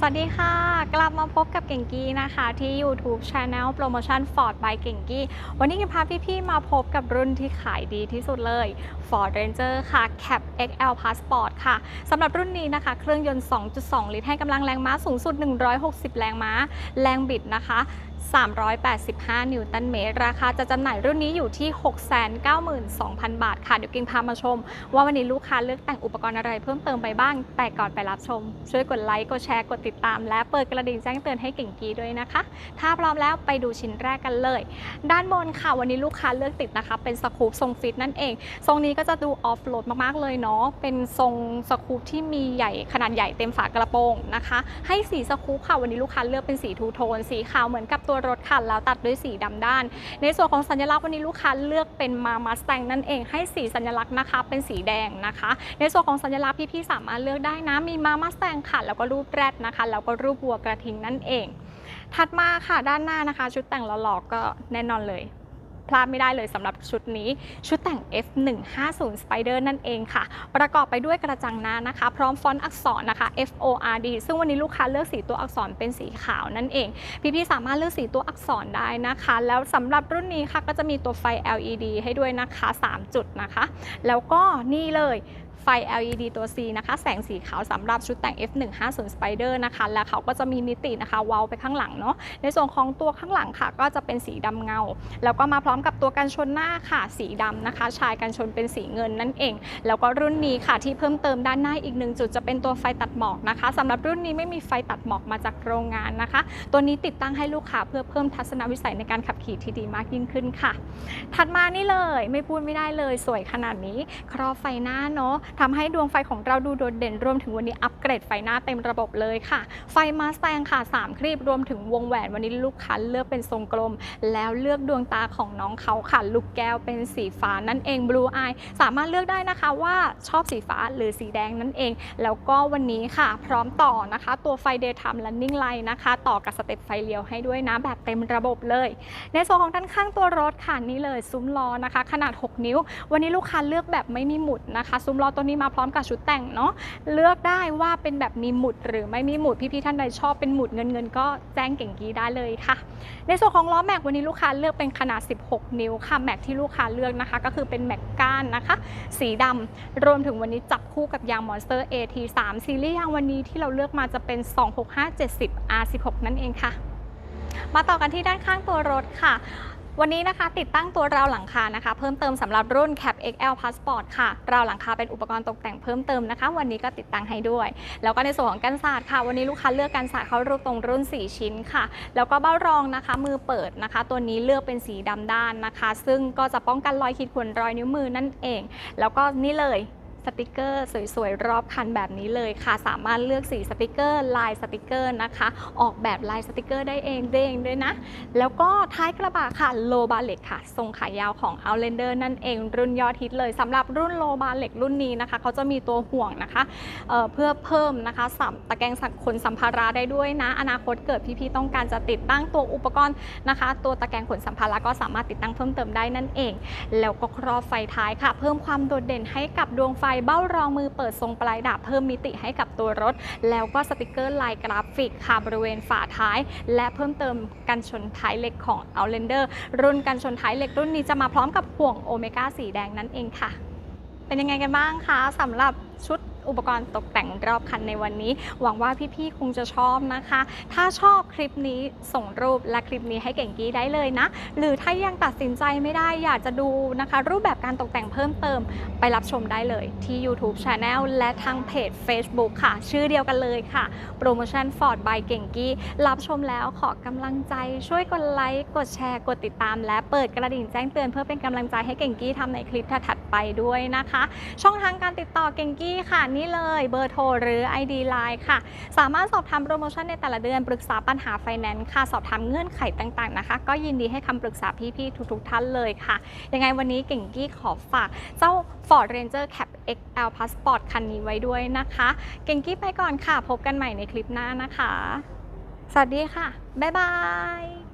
สวัสดีค่ะ กลับมาพบกับเก่งกี้นะคะ ที่ YouTube Channel Promotion Ford by เก่งกี้ วันนี้จะพาพี่ๆมาพบกับรุ่นที่ขายดีที่สุดเลย Ford Ranger ค่ะ Cap XL Passport ค่ะสำหรับรุ่นนี้นะคะ เครื่องยนต์ 2.2 ลิตรให้กำลังแรงม้าสูงสุด 160 แรงม้า แรงบิดนะคะ 385 นิวตันเมตร ราคาจะจำหน่ายรุ่นนี้อยู่ที่ 692,000 บาทค่ะ เดี๋ยวกิ่งพามาชม ว่าวันนี้ลูกค้าเลือกแต่งอุปกรณ์อะไรเพิ่มเติมไปบ้าง แต่ก่อนไปรับชม ช่วยกดไลค์ กดแชร์ กดติดตาม และเปิดกระดิ่งแจ้งเตือนให้เก่งกีด้วยนะคะ ถ้าพร้อมแล้วไปดูชิ้นแรกกันเลย ด้านบนค่ะ วันนี้ลูกค้าเลือกติดนะคะ เป็นสกูปทรงฟิตนั่นเอง ทรงนี้ก็จะดูออฟโหลดมากๆเลยเนาะ เป็นทรงสกูปที่มีใหญ่ขนาดใหญ่เต็มฝากระโปรงนะคะ ให้สีสกูปค่ะ วันนี้ลูกค้าเลือกเป็นสีทูโทน สีขาวเหมือนกับตัวรถค่ะแล้วตัดด้วยสีดำด้าน ในส่วนของสัญลักษณ์วันนี้ลูกค้าเลือกเป็นมามาสแตงนั่นเองให้สีสัญลักษณ์นะคะเป็นสีแดงนะคะ ในส่วนของสัญลักษณ์พี่ๆสามารถเลือกได้นะมีมามาสแตงค่ะแล้วก็รูปแรดนะคะ แล้วก็รูปวัวกระทิงนั่นเอง ถัดมาค่ะด้านหน้านะคะ ชุดแต่งหล่อๆก็แน่นอนเลย พลาดไม่ได้เลยสำหรับชุดนี้ ชุดแต่ง F150 Spider นั่นเองค่ะ ประกอบไปด้วยกระจังหน้านะคะ พร้อมฟอนต์อักษรนะคะ F O R D ซึ่งวันนี้ลูกค้าเลือกสีตัวอักษรเป็นสีขาวนั่นเอง พี่ๆสามารถเลือกสีตัวอักษรได้นะคะ แล้วสำหรับรุ่นนี้ค่ะก็จะมีตัวไฟ LED ให้ด้วยนะคะ 3 จุดนะคะ แล้วก็นี่เลย ไฟ LED ตัว C นะคะ แสงสีขาวสำหรับชุดแต่ง F150 Spider นะคะ และเขาก็จะมีมิตินะคะเว้าไปข้างหลังเนาะ ในส่วนของตัวข้างหลังค่ะ ก็จะเป็นสีดำเงา แล้วก็มาพร้อมกับตัวกันชนหน้าค่ะ สีดำนะคะ ชายกันชนเป็นสีเงินนั่นเอง แล้วก็รุ่นนี้ค่ะที่เพิ่มเติมด้านหน้าอีกหนึ่งจุดจะเป็นตัวไฟตัดหมอกนะคะสำหรับรุ่นนี้ไม่มีไฟตัดหมอกมาจากโรงงานนะคะ ตัวนี้ติดตั้งให้ลูกค้าเพื่อเพิ่มทัศนวิสัยในการขับขี่ที่ดีมากยิ่งขึ้นค่ะ ถัดมานี่เลยไม่พูดไม่ได้เลยสวยขนาดนี้ ครอบไฟหน้าเนาะทำให้ดวงไฟของเราดูโดดเด่นรวมถึงวันนี้อัปเกรดไฟหน้าเต็มระบบเลยค่ะ ไฟมาสแตงค่ะ 3 ครีบรวมถึงวงแหวนวันนี้ลูกค้าเลือกเป็นทรงกลม แล้วเลือกดวงตาของน้องเขาค่ะ ลูกแก้วเป็นสีฟ้านั่นเอง Blue Eye สามารถเลือกได้นะคะว่าชอบสีฟ้าหรือสีแดงนั่นเอง แล้วก็วันนี้ค่ะ พร้อมต่อนะคะ ตัวไฟ Daytime Running Light นะคะ ต่อกับสเต็ปไฟเลี้ยวให้ด้วยนะแบบเต็มระบบเลย ในส่วนของด้านข้างตัวรถค่ะนี่เลยซุ้มล้อนะคะ ขนาด 6 นิ้ว วันนี้ลูกค้าเลือกแบบไม่มีหมุดนะคะ ซุ้มล้อตัวนี้มาพร้อมกับชุดแต่งเนาะเลือกได้ว่าเป็นแบบมีหมุดหรือไม่มีหมุดพี่ๆท่านใดชอบเป็นหมุดเงินเงินก็แจ้งเก่งกีได้เลยค่ะ ในส่วนของล้อแม็กวันนี้ลูกค้าเลือกเป็นขนาด 16 นิ้วค่ะแม็กที่ลูกค้าเลือกนะคะ ก็คือเป็นแม็กก้านนะคะ สีดำรวมถึงวันนี้จับคู่กับยาง Monster AT3 ซีรีส์ยางวันนี้ที่เราเลือกมาจะเป็น 26570 R16 นั่นเองค่ะ มาต่อกันที่ด้านข้างตัวรถค่ะ วันนี้นะคะติดตั้งตัวราวหลังคานะคะ เพิ่มเติมสำหรับรุ่น Cap XL Passport ค่ะ ราวหลังคาเป็นอุปกรณ์ตกแต่งเพิ่มเติมนะคะ วันนี้ก็ติดตั้งให้ด้วย แล้วก็ในส่วนของกันศาสตร์ค่ะ วันนี้ลูกค้าเลือกกันศาสตร์เขารูปตรงรุ่น 4 ชิ้นค่ะ แล้วก็เบ้ารองนะคะ มือเปิดนะคะ ตัวนี้เลือกเป็นสีดำด้านนะคะ ซึ่งก็จะป้องกันรอยขีดข่วนรอยนิ้วมือนั่นเอง แล้วก็นี่เลย สติกเกอร์สวยๆ รอบคันแบบนี้เลยค่ะ สามารถเลือกสีสติกเกอร์ลายสติกเกอร์นะคะ ออกแบบลายสติกเกอร์ได้เองได้เองด้วยนะ แล้วก็ท้ายกระบะค่ะโลบาเล็กค่ะ ทรงขายาวของ Outlander นั่นเองรุ่นยอดฮิตเลยสำหรับรุ่นโลบาเล็กรุ่นนี้นะคะ เขาจะมีตัวห่วงนะคะเเพื่อเพิ่มนะคะสัมตะแกรงสักขนสัมภาระได้ด้วยนะ อนาคตเกิดพี่ๆต้องการจะติดตั้งตัวอุปกรณ์นะคะ ตัวตะแกรงขนสัมภาระก็สามารถติดตั้งเพิ่มเติมได้นั่นเอง แล้วก็ครอบไฟท้ายค่ะ เพิ่มความโดดเด่นให้กับดวงไฟเบ้ารองมือเปิดทรงปลายดาบเพิ่มมิติให้กับตัวรถ แล้วก็สติกเกอร์ลายกราฟิกค่ะบริเวณฝาท้าย และเพิ่มเติมกันชนท้ายเหล็กของ Outlander รุ่นกันชนท้ายเหล็กรุ่นนี้จะมาพร้อมกับห่วงโอเมก้าสีแดงนั่นเองค่ะ เป็นยังไงกันบ้างคะสำหรับ อุปกรณ์ตกแต่งรอบคันในวันนี้ หวังว่าพี่ๆคงจะชอบนะคะ ถ้าชอบคลิปนี้ส่งรูปและคลิปนี้ให้เก่งกี้ได้เลยนะ หรือถ้ายังตัดสินใจไม่ได้อยากจะดูนะคะ รูปแบบการตกแต่งเพิ่มเติม ไปรับชมได้เลยที่ YouTube Channel และทางเพจ Facebook ค่ะ ชื่อเดียวกันเลยค่ะ โปรโมชั่น Ford by เก่งกี้ รับชมแล้วขอกำลังใจ ช่วยกดไลค์ กดแชร์ กดติดตาม และเปิดกระดิ่งแจ้งเตือนเพื่อเป็นกำลังใจให้เก่งกี้ทำในคลิปถัดไปด้วยนะคะ ช่องทางการติดต่อเก่งกี้ค่ะนี่เลยเบอร์โทรหรือ ID Line ค่ะ สามารถสอบถามโปรโมชั่นในแต่ละเดือนปรึกษาปัญหาไฟแนนซ์ค่ะ สอบถามเงื่อนไขต่างๆนะคะ ก็ยินดีให้คำปรึกษาพี่ๆทุกๆท่านเลยค่ะ ยังไงวันนี้เก่งกี้ขอฝาก เจ้า Ford Ranger Cap XL Passport คันนี้ไว้ด้วยนะคะ เก่งกี้ไปก่อนค่ะ พบกันใหม่ในคลิปหน้านะคะ สวัสดีค่ะ บ๊ายบาย